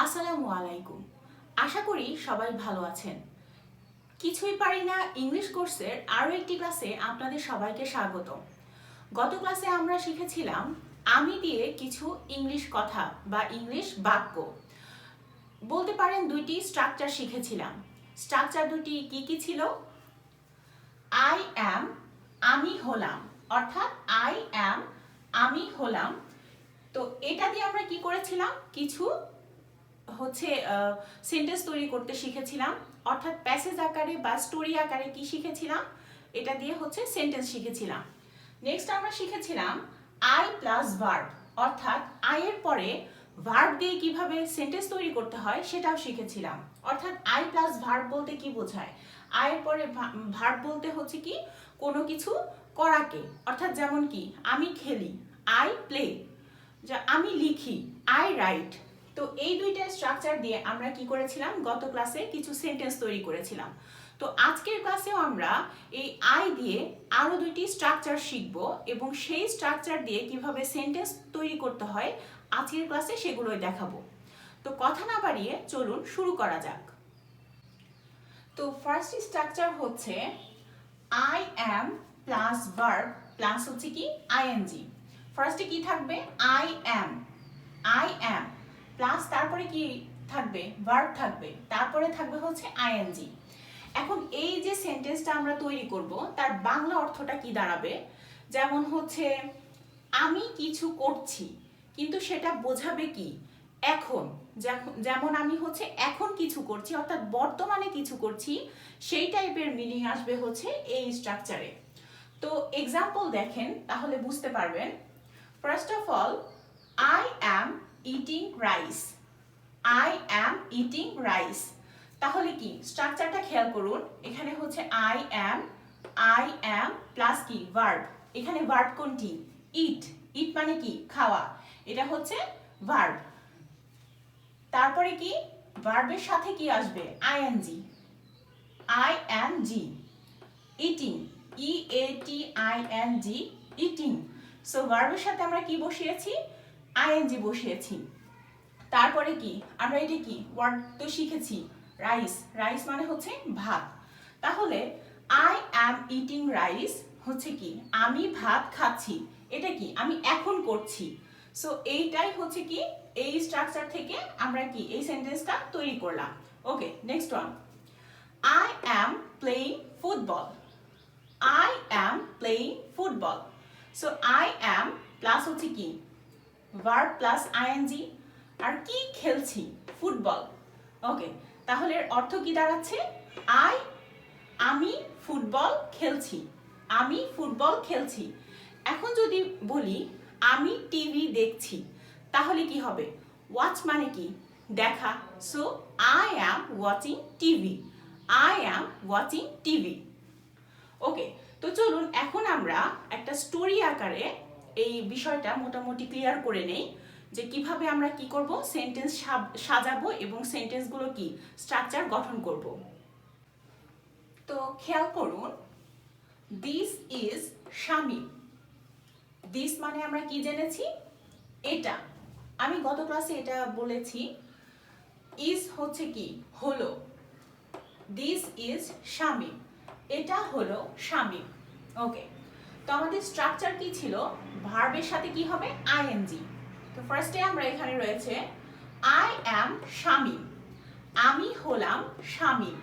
আসসালামু আলাইকুম। আশা করি সবাই ভালো আছেন। কিছুই পারি না, ইংলিশ কোর্সের আরও একটি ক্লাসে আপনাদের সবাইকে স্বাগত গত ক্লাসে আমরা শিখেছিলাম, আমি দিয়ে কিছু ইংলিশ কথা বা ইংলিশ বাক্য। বলতে পারেন দুইটি স্ট্রাকচার শিখেছিলাম। স্ট্রাকচার দুটি কি কি ছিল? আই অ্যাম আমি হলাম। অর্থাৎ আই অ্যাম আমি হলাম। তো এটা দিয়ে আমরা কি করেছিলাম? কিছু হচ্ছে সেন্টেন্স তৈরি করতে শিখেছিলাম। অর্থাৎ প্যাসেজ আকারে বা স্টোরি আকারে কি শিখেছিলাম? এটা দিয়ে হচ্ছে সেন্টেন্স শিখেছিলাম। নেক্সট আমরা শিখেছিলাম আই প্লাস ভার্ব অর্থাৎ আই এর পরে ভার্ব দিয়ে কীভাবে সেন্টেন্স তৈরি করতে হয় সেটাও শিখেছিলাম। অর্থাৎ আই প্লাস ভার্ব বলতে কি বোঝায়? আয়ের পরে ভার্ব বলতে হচ্ছে কি? কোনো কিছু করাকে। অর্থাৎ যেমন কি, আমি খেলি আই প্লে যা আমি লিখি আই রাইট তো এই দুইটা স্ট্রাকচার দিয়ে আমরা কি করেছিলাম? গত ক্লাসে কিছু সেন্টেন্স তৈরি করেছিলাম। তো আজকের ক্লাসেও আমরা এই আই দিয়ে আরও দুইটি স্ট্রাকচার শিখব এবং সেই স্ট্রাকচার দিয়ে কীভাবে সেন্টেন্স তৈরি করতে হয় আজকের ক্লাসে সেগুলোই দেখাবো। তো কথা না বাড়িয়ে চলুন শুরু করা যাক। তো ফার্স্ট স্ট্রাকচার হচ্ছে I am plus verb plus হচ্ছে কি? আইএনজি ফার্স্টে কি থাকবে? I am I am plus তারপরে কি থাকবে? ভার্ব থাকবে। তারপরে থাকবে হচ্ছে আইএনজি এখন এই যে সেন্টেন্সটা আমরা তৈরি করব, তার বাংলা অর্থটা কি দাঁড়াবে? যেমন হচ্ছে, আমি কিছু করছি, কিন্তু সেটা বোঝাবে কি? এখন। যেমন আমি হচ্ছে এখন কিছু করছি, অর্থাৎ বর্তমানে কিছু করছি, সেই টাইপের মিনিং আসবে হচ্ছে এই স্ট্রাকচারে তো এক্সাম্পল দেখেন, তাহলে বুঝতে পারবেন। First of all I am eating rice I am eating rice তাহলে কি? স্ট্রাকচারটা খেয়াল করুন। এখানে হচ্ছে I am I am plus কি? ভার্ব এখানে ভার্ব কোনটি? ইট ইট মানে কি? খাওয়া। এটা হচ্ছে ভার্ব তারপরে কি? ভার্বের সাথে কি আসবে? ING I N G eating E A T I N G eating so ভার্বের সাথে আমরা কি বসিয়েছি? আইএনজি বসিয়েছি। তারপরে কি? আমরা এটা কি? ওয়ার্ড তো শিখেছি। রাইস রাইস মানে হচ্ছে ভাত। তাহলে আই অ্যাম ইটিং রাইস হচ্ছে কি? আমি ভাত খাচ্ছি। এটা কি? আমি এখন করছি। সো এইটাই হচ্ছে কি? এই স্ট্রাকচার থেকে আমরা কি? এই সেন্টেন্সটা তৈরি করলাম। Okay next one I am playing football I am playing football so I am plus হচ্ছে কি? Verb plus ING. আর কি খেলছি? ফুটবল। ওকে, তাহলে এর অর্থ কি দাঁড়াচ্ছে? আই, আমি ফুটবল খেলছি। আমি ফুটবল খেলছি। এখন যদি বলি, আমি টিভি দেখছি, তাহলে কি হবে? ওয়াচ মানে কি? দেখা। So I am watching TV. I am watching TV. Okay, তো চলুন, এখন আমরা একটা স্টোরি আকারে এই বিষয়টা মোটামুটি ক্লিয়ার করে নেই যে কীভাবে আমরা কি করব সেন্টেন্স সাজাবো এবং সেন্টেন্সগুলো কি? স্ট্রাকচার গঠন করব। তো খেয়াল করুন দিস ইজ শামিম দিস মানে আমরা কি জেনেছি? এটা। আমি গত ক্লাসে এটা বলেছি ইজ হচ্ছে কি? হলো। দিস ইজ শামিম এটা হলো শামিম ওকে তো আমাদের স্ট্রাকচার কি ছিল? ভার্বের সাথে কি হবে? আইএনজি তো ফার্স্টে আমরা এখানে রয়েছে আই অ্যাম শামিম আমি হলাম Shamim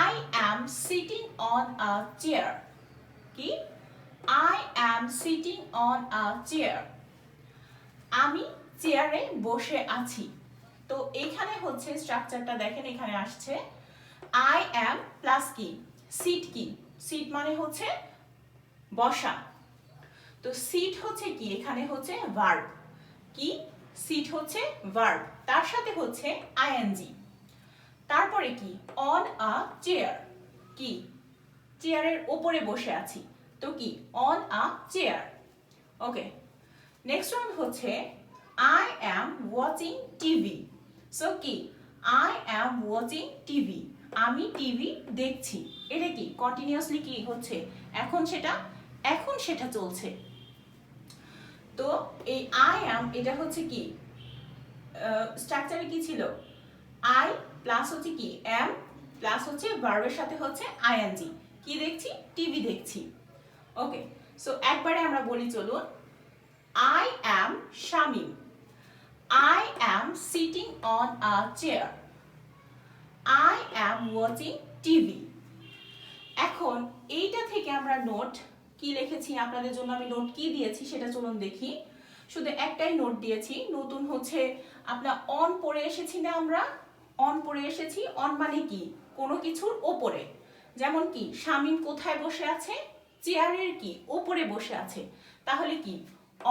I am sitting on a chair কি? I am sitting on a chair আমি চেয়ারে বসে আছি। তো এখানে হচ্ছে স্ট্রাকচারটা দেখেন, এখানে আসছে। আই অ্যাম প্লাস কি সিট কি সিট মানে হচ্ছে বসা। তো সিট হচ্ছে কি? এখানে হচ্ছে ভার্ব কি? সিট হচ্ছে ভার্ব তার সাথে হচ্ছে আইএনজি তারপরে কি? অন আ চেয়ার কি? চেয়ারের ওপরে বসে আছি। তো কি? On a chair okay next one হচ্ছে I am watching TV so কি? আই অ্যাম ওয়াচিং টিভি আমি টিভি দেখছি। এটা কি? কন্টিনিউয়াসলি কি হচ্ছে? এখন সেটা এখন সেটা চলছে। তো এই আই অ্যাম এটা হচ্ছে কি? স্ট্রাকচারে কি ছিল? আই প্লাস হচ্ছে কি? এম প্লাস হচ্ছে ভার্বের সাথে হচ্ছে আইএনজি কি দেখছি? টিভি দেখছি। ওকে সো একবারে আমরা বলি চলুন। I am Shamim I am sitting on a chair I am watching TV এখন এইটা থেকে আমরা নোট কি লিখেছি, আপনাদের জন্য আমি নোট কি দিয়েছি সেটা চলুন দেখি। শুধু একটাই নোট দিয়েছি, নতুন হচ্ছে আপনার অন পড়ে এসেছি না আমরা? অন পড়ে এসেছি অন মানে কি? কোনো কিছুর ওপরে। যেমন কি, শামিম কোথায় বসে আছে? চেয়ারের কি? ওপরে বসে আছে। তাহলে কি?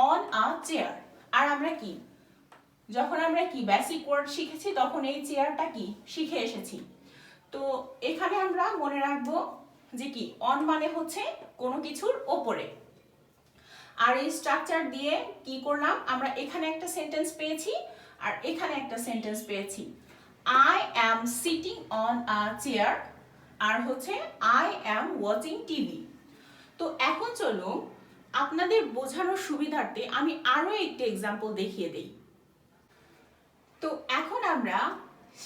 অন আ চেয়ার আর আমরা কি? যখন আমরা কি বেসিক ওয়ার্ড শিখেছি, তখন এই চেয়ারটা কি? শিখে এসেছি। তো এখানে আমরা মনে রাখব যে কি অন মানে হচ্ছে কোনো কিছুর ওপরে। আর এই স্ট্রাকচার দিয়ে কি করলাম? আমরা এখানে একটা সেন্টেন্স পেয়েছি আর এখানে একটা সেন্টেন্স পেয়েছি। I am sitting on a chair আর হচ্ছে আই অ্যাম ওয়াচিং টিভি তো এখন চলুন আপনাদের বোঝানোর সুবিধার্থে আমি আরও একটি এক্সাম্পল দেখিয়ে দেই। তো এখন আমরা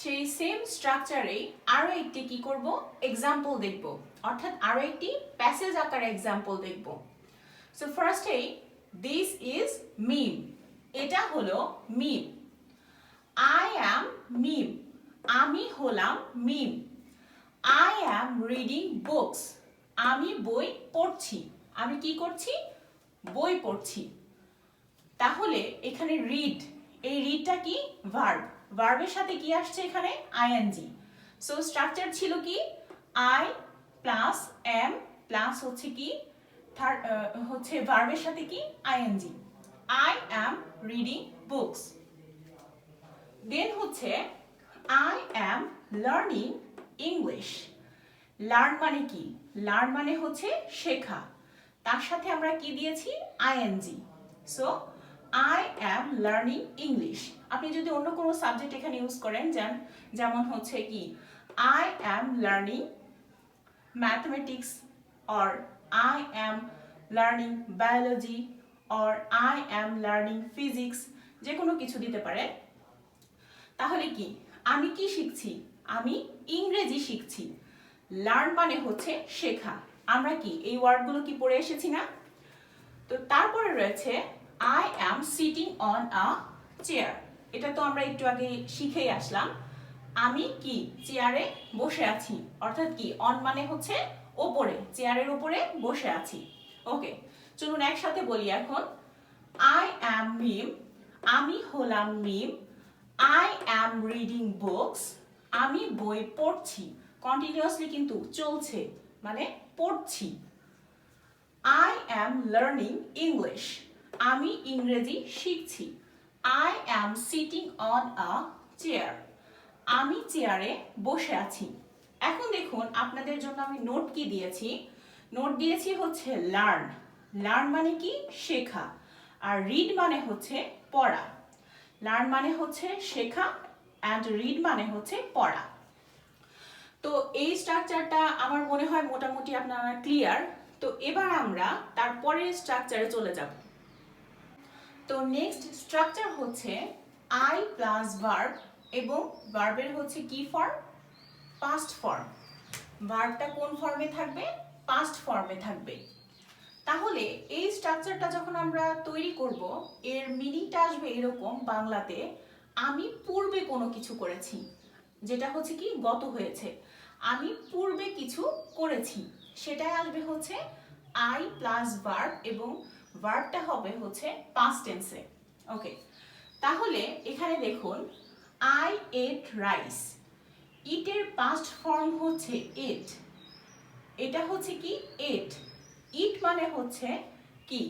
সেই সেম স্ট্রাকচারে আরও একটি কি করব? এক্সাম্পল দেখব। অর্থাৎ আরও একটি প্যাসেজ আকারে এক্সাম্পল দেখব। সো ফার্স্টেই দিস ইজ মিম এটা হলো মিম আই অ্যাম মিম আমি হলাম Mim I am reading books আমি বই পড়ছি। আমি কি করছি? বই পড়ছি। তাহলে এখানে রিড এই রিডটা কি? ভার্ব ভার্বের সাথে কি আসছে এখানে? আইএনজি সো স্ট্রাকচার ছিল কি? আই প্লাস এম প্লাস হচ্ছে কি? থার্ড হচ্ছে ভার্বের সাথে কি? ING I am reading books then হচ্ছে I am learning English learn মানে কি? লার্ন মানে হচ্ছে শেখা। তার সাথে আমরা কি দিয়েছি? ING so I am learning English আপনি যদি অন্য কোনো সাবজেক্ট এখানে ইউজ করেন যেমন হচ্ছে কি? I am learning mathematics or I am learning biology or I am learning physics যে কোনো কিছু দিতে পারে। তাহলে কি? আমি কি শিখছি? আমি ইংরেজি শিখছি। লার্ন মানে হচ্ছে শেখা। আমরা কি এই ওয়ার্ডগুলো কি পড়ে এসেছি না? তো তারপরে রয়েছে I am sitting on a chair এটা তো আমরা একটু আগে শিখেই আসলাম। আমি কি চেয়ারে বসে আছি? অর্থাৎ কি অন মানে হচ্ছে ওপরে, চেয়ারের উপরে বসে আছি। ওকে, চলুন একসাথে বলি এখন। আই অ্যাম মিম আমি হলাম Mim I am reading books আমি বই পড়ছি। কন্টিনিউয়াসলি কিন্তু চলছে মানে পড়ছি। আই অ্যাম লার্নিং ইংলিশ আমি ইংরেজি শিখছি। I am sitting on a chair আমি চেয়ারে বসে আছি। এখন দেখুন আপনাদের জন্য আমি নোট কি দিয়েছি। নোট দিয়েছি হচ্ছে লার্ন লার্ন মানে কি? শেখা। আর রিড মানে হচ্ছে পড়া। লার্ন মানে হচ্ছে শেখা অ্যান্ড রিড মানে হচ্ছে পড়া। তো এই স্ট্রাকচারটা আমার মনে হয় মোটামুটি আপনারা ক্লিয়ার তো এবার আমরা তারপরের স্ট্রাকচারে চলে যাব। তো নেক্সট স্ট্রাকচার হচ্ছে আই প্লাস ভার্ব এবং ভার্বের হচ্ছে কি ফর্ম পাস্ট ফর্ম ভার্বটা কোন ফর্মে থাকবে? পাস্ট ফর্মে থাকবে। তাহলে এই স্ট্রাকচারটা যখন আমরা তৈরি করব, এর মিনিংটা আসবে এরকম বাংলাতে, আমি পূর্বে কোনো কিছু করেছি। যেটা হচ্ছে কি? গত হয়েছে। আমি পূর্বে কিছু করেছি। সেটাই আসবে হচ্ছে আই প্লাস ভার্ব এবং ভার্বটা হবে হচ্ছে পাস্ট টেন্সে ওকে তাহলে এখানে দেখুন আই এট রাইস ইটের পাস্ট ফর্ম হচ্ছে এট এটা হচ্ছে কি? এট ইট মানে হচ্ছে কি?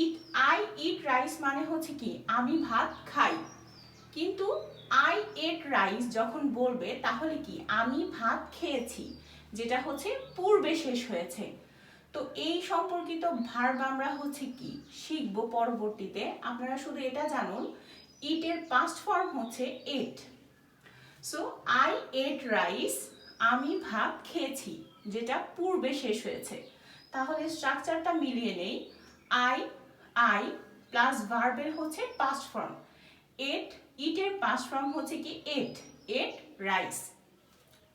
ইট আই ইট রাইস মানে হচ্ছে কি? আমি ভাত খাই। কিন্তু আই এট রাইস যখন বলবে, তাহলে কি? আমি ভাত খেয়েছি, যেটা হচ্ছে পূর্বে শেষ হয়েছে। তো এই সম্পর্কিত ভার্ব আমরা হচ্ছে কি? শিখব পরবর্তীতে। আপনারা শুধু এটা জানুন ইটের পাস্ট ফর্ম হচ্ছে ate so I ate rice আমি ভাত খেয়েছি, যেটা পূর্বে শেষ হয়েছে। তাহলে স্ট্রাকচারটা মিলিয়ে নেই। আই আই প্লাস ভার্বের হচ্ছে পাস্ট ফর্ম এট ইটের পাস ফর্ম হচ্ছে কি ate ate rice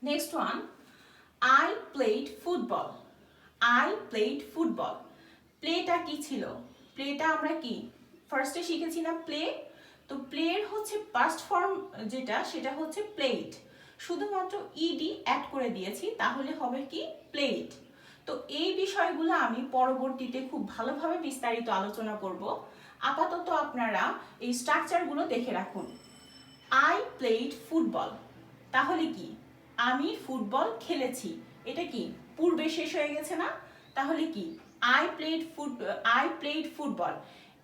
next one I played football I played football প্লেটা কি ছিল? প্লেটা আমরা কি? ফার্স্টে শিখেছি না প্লে তো প্লের হচ্ছে পাস্ট ফর্ম যেটা, সেটা হচ্ছে প্লেট শুধুমাত্র ইডি অ্যাড করে দিয়েছি, তাহলে হবে কি প্লেট তো এই বিষয়গুলো আমি পরবর্তীতে খুব ভালোভাবে বিস্তারিত আলোচনা করব। আপাতত আপনারা এই স্ট্রাকচারগুলো দেখে রাখুন। আই প্লেড ফুটবল তাহলে কি? আমি ফুটবল খেলেছি। এটা কি? পূর্বে শেষ হয়ে গেছে না? তাহলে কি? I played foot I played football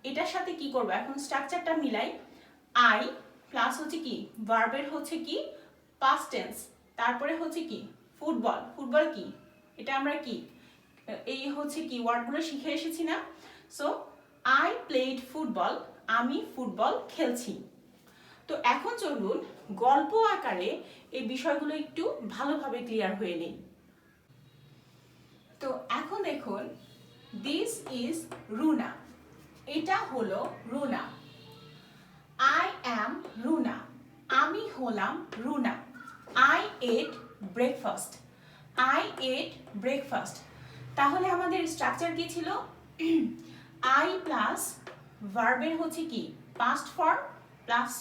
এটার সাথে কি করব? এখন স্ট্রাকচারটা মিলাই আই প্লাস হচ্ছে কি? ভার্বের হচ্ছে কি? পাস্ট টেন্স তারপরে হচ্ছে কি? ফুটবল ফুটবল কি? এটা আমরা কি? এই হচ্ছে কি? ওয়ার্ডগুলো শিখে এসেছি না? সো আই প্লেড ফুটবল আমি ফুটবল খেলছি। তো এখন চলুন গল্প আকারে এই বিষয়গুলো একটু ভালোভাবে ক্লিয়ার হয়ে নেই। তো এখন দেখুন দিস ইজ রুনা এটা হলো রুনা আই অ্যাম রুনা আমি হলাম Runa. I ate breakfast I ate breakfast তাহলে আমাদের স্ট্রাকচার কি ছিল? আই প্লাস ভার্বের হচ্ছে কি? পাস্ট ফর্ম প্লাস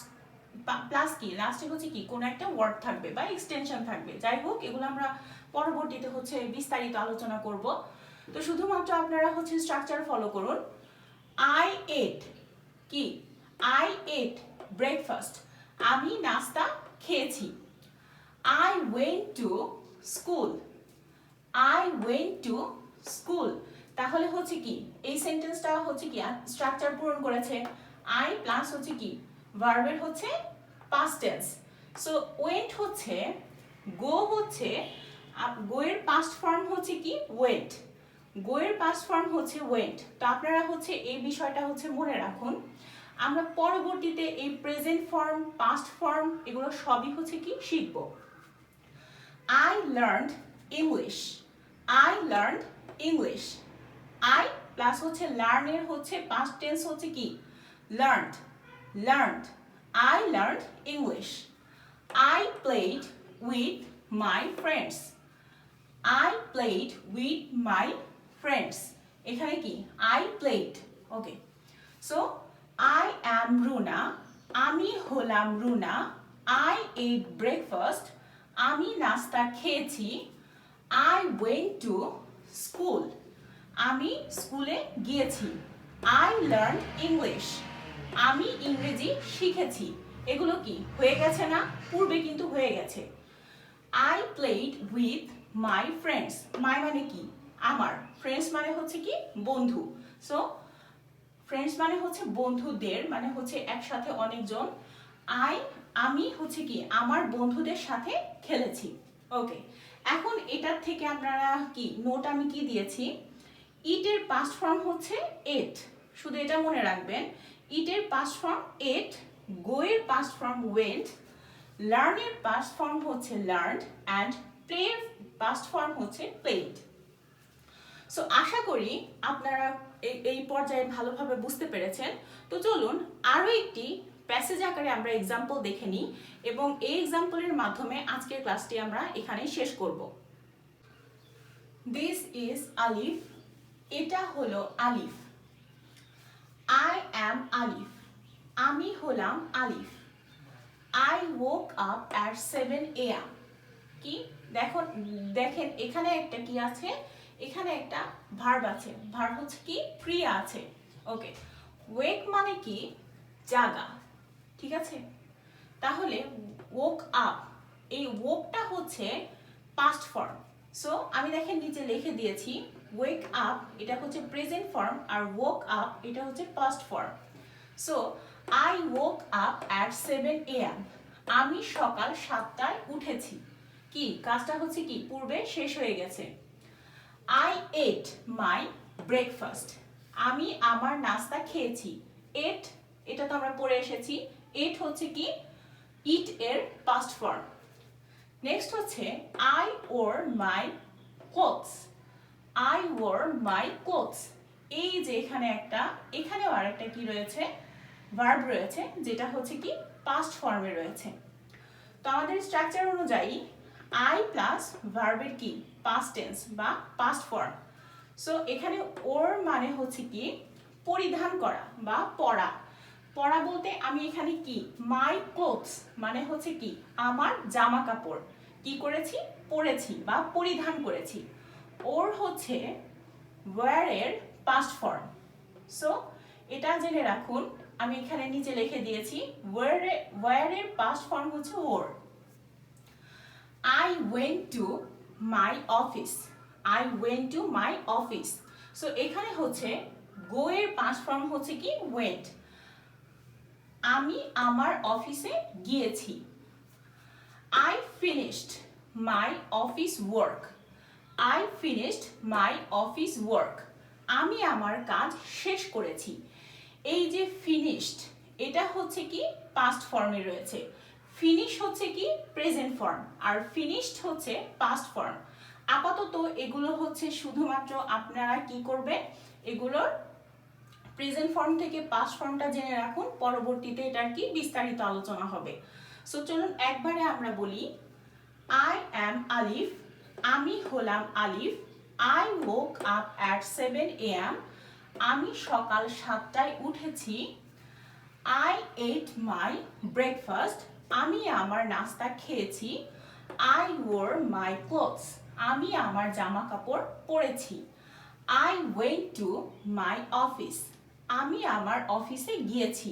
প্লাস কি? লাস্টে হচ্ছে কি? কোনো একটা ওয়ার্ড থাকবে বা এক্সটেনশন থাকবে। যাই হোক, এগুলো আমরা পরবর্তীতে হচ্ছে বিস্তারিত আলোচনা করব। তো শুধুমাত্র আপনারা হচ্ছে স্ট্রাকচার ফলো করুন। আই এট কি? আই এট ব্রেকফাস্ট আমি নাস্তা খেয়েছি। I went to school I went to school তাহলে হচ্ছে কি? এই সেন্টেন্সটা হচ্ছে কি? স্ট্রাকচার পূরণ করেছে। আই প্লাস হচ্ছে কি? ভার্বের হচ্ছে পাস্ট টেন্স সো ওয়েন্ট হচ্ছে গো হচ্ছে গোয়ের পাস্ট ফর্ম হচ্ছে কি? ওয়েন্ট গোয়ের পাস্ট ফর্ম হচ্ছে ওয়েন্ট তো আপনারা হচ্ছে এই বিষয়টা হচ্ছে মনে রাখুন। আমরা পরবর্তীতে এই প্রেজেন্ট ফর্ম পাস্ট ফর্ম এগুলো সবই হচ্ছে কি? শিখব। I learn English I learn English I plus হচ্ছে লার্নের হচ্ছে পাস্ট টেন্স হচ্ছে কি? Learned learned I learn English I played with my friends I played with my friends এখানে কি? I played okay so I am Runa আমি হলাম Runa. I ate breakfast আমি নাস্তা খেয়েছি। আই ওয়েন্ট টু স্কুল আমি স্কুলে গিয়েছি। আই লার্ন ইংলিশ আমি ইংরেজি শিখেছি। এগুলো কি? হয়ে গেছে না? পূর্বে কিন্তু হয়ে গেছে। I played with my friends my মানে কি? আমার। ফ্রেন্ডস মানে হচ্ছে কি? বন্ধু। সো ফ্রেন্ডস মানে হচ্ছে বন্ধুদের মানে হচ্ছে একসাথে অনেকজন। আই, আমি হচ্ছে কি, আমার বন্ধুদের সাথে খেলেছি। ওকে এখন এটার থেকে আপনারা কি নোট আমি কি দিয়েছি? ইটের পাস্ট ফর্ম হচ্ছে এট শুধু এটা মনে রাখবেন। ইটের পাস্ট ফর্ম এট গোয়ের পাস্ট ফর্ম ওয়েন্ট লার্নের পাস্ট ফর্ম হচ্ছে লার্নড অ্যান্ড প্লের পাস্ট ফর্ম হচ্ছে প্লেড সো আশা করি আপনারা এই পর্যায়ে ভালোভাবে বুঝতে পেরেছেন। তো চলুন, আরও একটি প্যাসেজ আকারে আমরা এক্সাম্পল দেখে নিই এবং এই এক্সাম্পলের মাধ্যমে আজকের ক্লাসটি আমরা এখানেই শেষ করব। দিস ইজ আলিফ এটা হলো আলিফ আই অ্যাম আলিফ আমি হলাম Alif I woke up at seven A কি? দেখুন দেখেন, এখানে একটা কি আছে? এখানে একটা ভার্ব আছে। ভার্ব হচ্ছে কি? ক্রিয়া আছে। ওকে ওয়েক মানে কি? জাগা। ঠিক আছে? তাহলে ওক আপ এই ওকটা হচ্ছে পাস্ট ফর্ম সো আমি দেখেন নিচে লিখে দিয়েছি ওয়েক আপ এটা হচ্ছে প্রেজেন্ট ফর্ম আর ওক আপ এটা হচ্ছে past form so I woke up at seven A M আমি সকাল সাতটায় উঠেছি। কি? কাজটা হচ্ছে কি? পূর্বে শেষ হয়ে গেছে। আই এট মাই ব্রেকফাস্ট আমি আমার নাস্তা খেয়েছি। এট এটা তো আমরা পড়ে এসেছি। এট হচ্ছে কি? ইট এর পাস্ট ফর্ম নেক্সট হচ্ছে I wore my clothes I wore my clothes এই যে এখানে একটা, এখানেও আরেকটা কি রয়েছে? ভার্ব রয়েছে, যেটা হচ্ছে কি? পাস্ট ফর্মে রয়েছে। তো আমাদের স্ট্রাকচার অনুযায়ী আই প্লাস ভার্বের কি? পাস্ট টেন্স বা পাস্ট ফর্ম সো এখানে ওর মানে হচ্ছে কি? পরিধান করা বা পরা পরা বলতে আমি এখানে কি? মাই ক্লোথস মানে হচ্ছে কি? আমার জামা কাপড় কি করেছি? পরেছি বা পরিধান করেছি। ওর হচ্ছে ওয়ারের পাস্ট ফর্ম সো এটা জেনে রাখুন। আমি এখানে নিচে লিখে দিয়েছি ওয়ারে ওয়ারের পাস্ট ফর্ম হচ্ছে wore I went to my office I went to my office so এখানে হচ্ছে গো এর পাস্ট ফর্ম হচ্ছে কি? ওয়েন্ট আমি আমার অফিসে গিয়েছি। I finished my office work I finished my office work আমি আমার কাজ শেষ করেছি। এই যে ফিনিশড এটা হচ্ছে কি? পাস্ট ফর্মে রয়েছে। ফিনিশ হচ্ছে কি প্রেজেন্ট ফর্ম আর ফিনিশড হচ্ছে পাস্ট ফর্ম আপাতত এগুলো হচ্ছে শুধুমাত্র আপনারা কি করবেন এগুলোর প্রেজেন্ট ফর্ম থেকে পাস্ট ফর্মটা জেনে রাখুন, পরবর্তীতে এটার কি বিস্তারিত আলোচনা হবে। সো চলুন একবারে আমরা বলি আই অ্যাম আলিফ আমি হলাম Alif I woke up at seven A M আমি সকাল সাতটায় উঠেছি আই এইট মাই ব্রেকফাস্ট আমি আমার নাস্তা খেয়েছি। আই ওর মাই ক্লোথস আমি আমার জামা কাপড় পরেছি। I went to my office আমি আমার অফিসে গিয়েছি।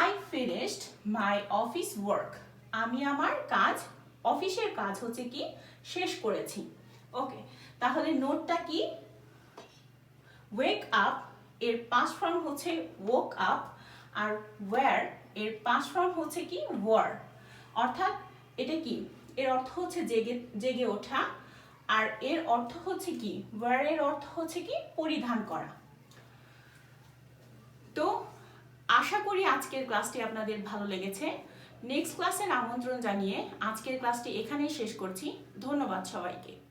I finished my office work আমি আমার কাজ, অফিসের কাজ হচ্ছে কি? শেষ করেছি। ওকে তাহলে নোটটা কি? ওয়েক আপ এর পাস ফর্ম হচ্ছে woke আপ আর ওয়্যার এর পাঁচ ফর্ম হচ্ছে কি? ওয়ার অর্থাৎ এটা কি? এর অর্থ হচ্ছে জেগে জেগে ওঠা। আর এর অর্থ হচ্ছে কি? ওয়্যার এর অর্থ হচ্ছে কি? পরিধান করা। তো আশা করি আজকের ক্লাসটি আপনাদের ভালো লেগেছে। নেক্সট ক্লাসের আমন্ত্রণ জানিয়ে আজকের ক্লাসটি এখানেই শেষ করছি। ধন্যবাদ সবাইকে।